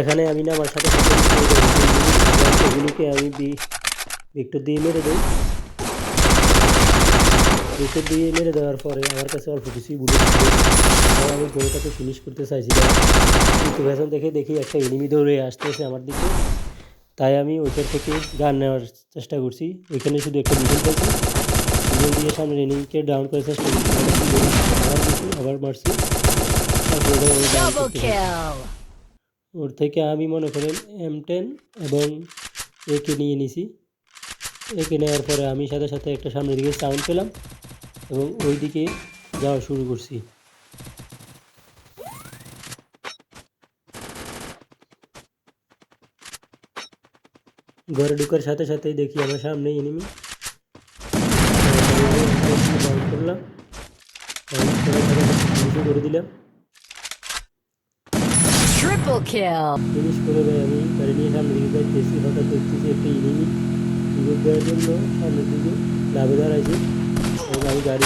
এখানে আমি না আমার সাথে এগুলোকে আমি ভিক্টর দিয়ে মেরে দিই। ভিক্টর দিয়ে মেরে দেওয়ার পরে আমার কাছে অল্প কিছুই বুঝে আমি গোলটাকে ফিনিশ করতে চাইছিলাম। কিন্তু ভেতর দেখে দেখি একটা এনিমি দৌড়ে আসতেছে আমার দিকে। তাই আমি ওইটার থেকে গান নেওয়ার চেষ্টা করছি। ওইখানে শুধু একটা বিজন পাইছি বিজন দিয়ে সামনে এনিমিকে ডাউন করার চেষ্টা করছি। আবার মারছি। ওর থেকে আমি মনে করেন এম টেন এবং একে নিয়ে নিছি। একে নেওয়ার পরে আমি সাথে সাথে একটা সামনের দিকে সাউন্ড পেলাম এবং ওই দিকে যাওয়া শুরু করছি। ঘরে ঢুকার সাথে সাথেই দেখি আমার সামনে এনিমি করলাম। করে দিলাম। Triple kill. জিনিস করে দেয় আমি গাড়ি নিয়ে সামনের দিকে যাইতেছি হঠাৎ দেখতেছি একটা ইনিমি টিকিট দেওয়ার জন্য সামনের দিকে লাভে দাঁড়াইছে। এবং আমি গাড়ি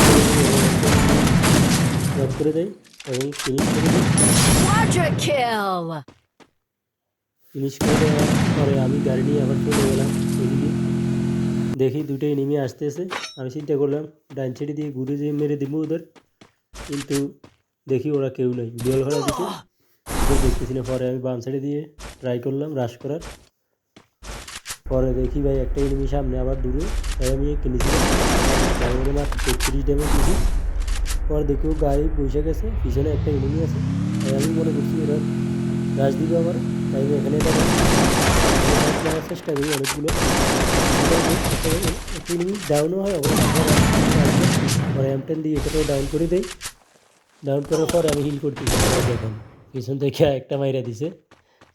ড্রপ করে দেয় এবং ফিনিশ করে kill. ফিনিশ করে দেওয়ার পরে আমি গাড়ি নিয়ে আবার চলে গেলাম ওইদিকে দেখি দুটো এনিমি আসতেছে। আমি চিন্তা করলাম ডান ছেড়ে দিয়ে ঘুরে দিয়ে মেরে দিব ওদের। কিন্তু দেখি ওরা কেউ নেই। বিয়াল ঘোড়া দিছে ওদের পরে আমি বাম সাইডে দিয়ে ট্রাই করলাম রাশ করার। পরে দেখি ভাই একটা এনিমি সামনে আবার দূরে। তাই আমি কিনেছিলাম তেত্রিশ ড্যামেজ দিয়েছি পরে দেখি ও গায়ে বসে গেছে, পিছনে একটা এনিমি আছে। তাই আমি মনে করছি ওরা রাশ দিবে আমার তাই আমি এখানে চেষ্টা করি অনেকগুলো। ডাউনও হয় পরে এম টেন দিয়ে এটাকেও ডাউন করে দেয় ডাউন করার পরে আমি হিল করতেছি। দেখুন পিছন থেকে একটা মাইরা দিছে।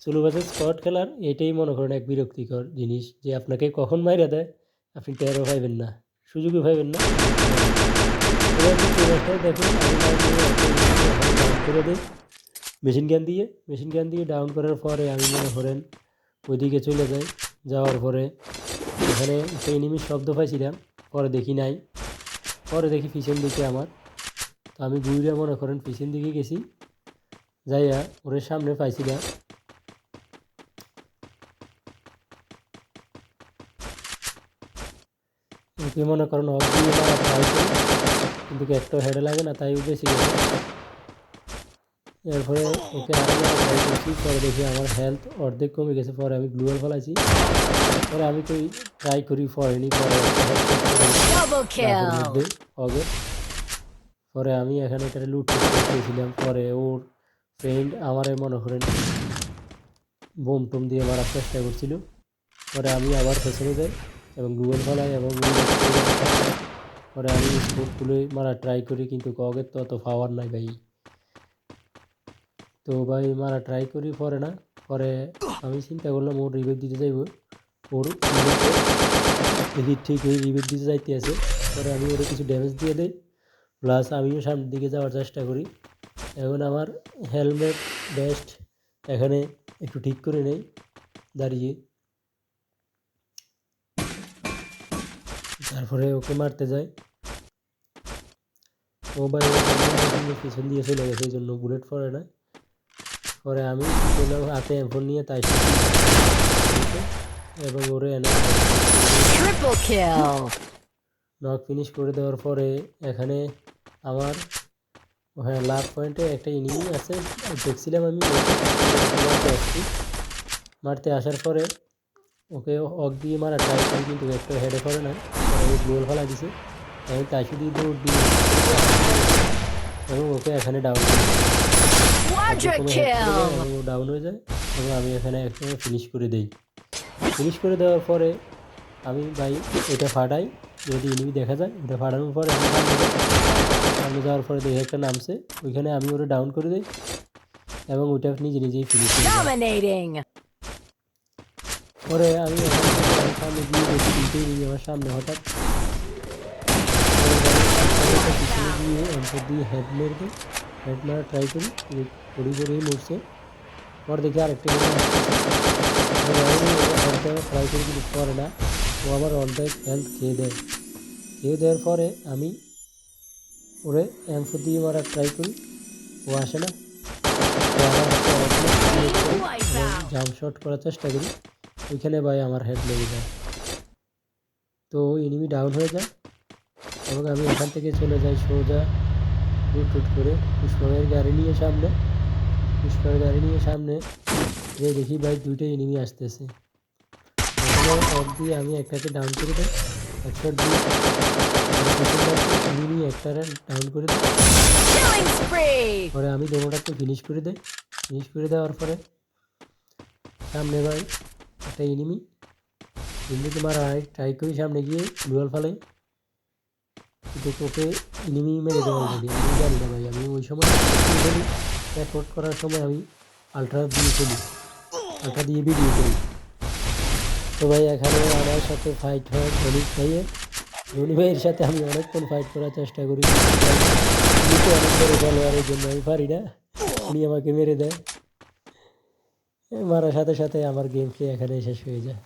চুলু বাসের স্পট খেলার এটাই মনে করেন এক বিরক্তিকর জিনিস যে আপনাকে কখন মাইরা দেয়, আপনি টেরও ভাইবেন না সুযোগই ভাইবেন না। মেশিন গান দিয়ে, মেশিন গান দিয়ে ডাউন করার পরে আমি মনে করেন ওইদিকে চলে যাই। যাওয়ার পরে এখানে সেই এনিমির শব্দ পাইছিলাম, পরে দেখি নাই। পরে দেখি পিছন দিকে আমার। তো আমি ঘুরে মনে করেন পিছন দিকে গেছি। যাইয়া ওর সামনে পাইছিলাম ওকে মনে করেন কিন্তু একটাও হেডে লাগে না তাই বেশি এরপরে ওকে আরও পরে দেখি আমার হেলথ অর্ধেক কমে গেছে পরে আমি গ্লুয়াল ফেলাইছি পরে আমি তো ট্রাই করি পরেনি পরে একটা পরে আমি এখানে এটা লুট করতেছিলাম পরে ওর ফ্রেন্ড আমারে মনে করেন বোম টোম দিয়ে মারার চেষ্টা করছিল। পরে আমি আবার পেছনে যাই এবং গুগল ফলাই এবং পরে আমি স্পোর্ট তুলে মারা ট্রাই করি কিন্তু কগের তো অত পাওয়ার নাই ভাই। তো ভাই মারা ট্রাই করি, পরে না, পরে আমি চিন্তা করলাম ওর রিভেট দিতে যাইব। ওর দেখি ঠিক ওই রিভেট দিতে যাইতে আছে। পরে আমি ওর কিছু ড্যামেজ দিয়ে দেই। প্লাস আমিও সামনের দিকে যাওয়ার চেষ্টা করি। এখন আমার হেলমেট বেস্ট এখানে একটু ঠিক করে নেই দাঁড়িয়ে। তারপরে ওকে মারতে যাই। মোবাইল পিছন দিয়ে চলে গেছে এই জন্য বুলেট পড়ে না। পরে আমি হাতে ফোন নিয়ে তাই এবং ওরে এনে নক ফিনিশ করে দেওয়ার পরে এখানে আমার হ্যাঁ লাভ পয়েন্টে একটা ইনিমি আছে। দেখছিলাম আমি মারতে আসার পরে ওকে অক দিয়ে মারা ট্রাই করি কিন্তু একটা হেডে করে না গোল ফেলা দিছে। আমি তাইশু দিয়ে দৌড় দিয়ে এবং ওকে এখানে ডাউন. ডাউন হয়ে যায় এবং আমি এখানে একসঙ্গে ফিনিশ করে দেই। ফিনিশ করে দেওয়ার পরে আমি ভাই এটা ফাটাই। যদি এনিমি দেখা যায় ওটা ফাটানোর পরে সামনে। যাওয়ার পরে দেখে একটা নামছে ওইখানে আমি ওটা ডাউন করে দিই এবং ওইটা নিজে নিজেই ফিনিশ. পরে আমি সামনে গিয়ে দেখি দুটো এনিমি আমার সামনে হঠাৎ পিছনে গিয়ে অন্তর দিয়ে হেড হেড মারা ট্রাই করি পড়ি পড়েই মরছে পর দেখি আরেকটা ট্রাই করি কিন্তু করে না ও আমার অর্ধেক হেলথ খেয়ে দেয় খেয়ে দেওয়ার পরে আমি ওরে এমফো দিয়ে মারা ট্রাই করি। ও আসে না. জাম্প শট করার চেষ্টা করি। ওইখানে ভাই আমার হেড লেগে যায়। তো এনিমি ডাউন হয়ে যায়। এবং আমি এখান থেকে চলে যাই সোজা রুট টুট করে পুষ্পমের গাড়ি নিয়ে সামনে। পুষ্পমের গাড়ি নিয়ে সামনে। যে দেখি ভাই দুইটা এনিমি আসতেছে। দিয়ে আমি একটাকে ডাউন করে দেয় একটা দিয়ে ডাউন করে দেয় spree. পরে আমি দোনোটাকে ফিনিশ করে দেই। ফিনিশ করে দেওয়ার পরে সামনে ভাই একটা এনিমি এমনিতে মারা হয় ট্রাই করি সামনে গিয়ে গ্লোয়াল ফালাই কিন্তু তোকে এনিমি মেরে দেওয়া অলরেডি আমি জানি না ভাই আমি ওই সময় রেকর্ড করার সময় আমি আলট্রা দিয়ে ফেলি আলট্রা দিয়ে ভিডিও করি। তো ভাই এখানে আমার সাথে ফাইট হয় ধনী ভাইয়ের ধনী ভাইয়ের সাথে আমি অনেকক্ষণ ফাইট করার চেষ্টা করি। উনি তো অনেক বড় খেলোয়াড়ের জন্য আমি পারি না। উনি আমাকে মেরে দেয়। মারার সাথে সাথে আমার গেম প্লে এখানে শেষ হয়ে যায়।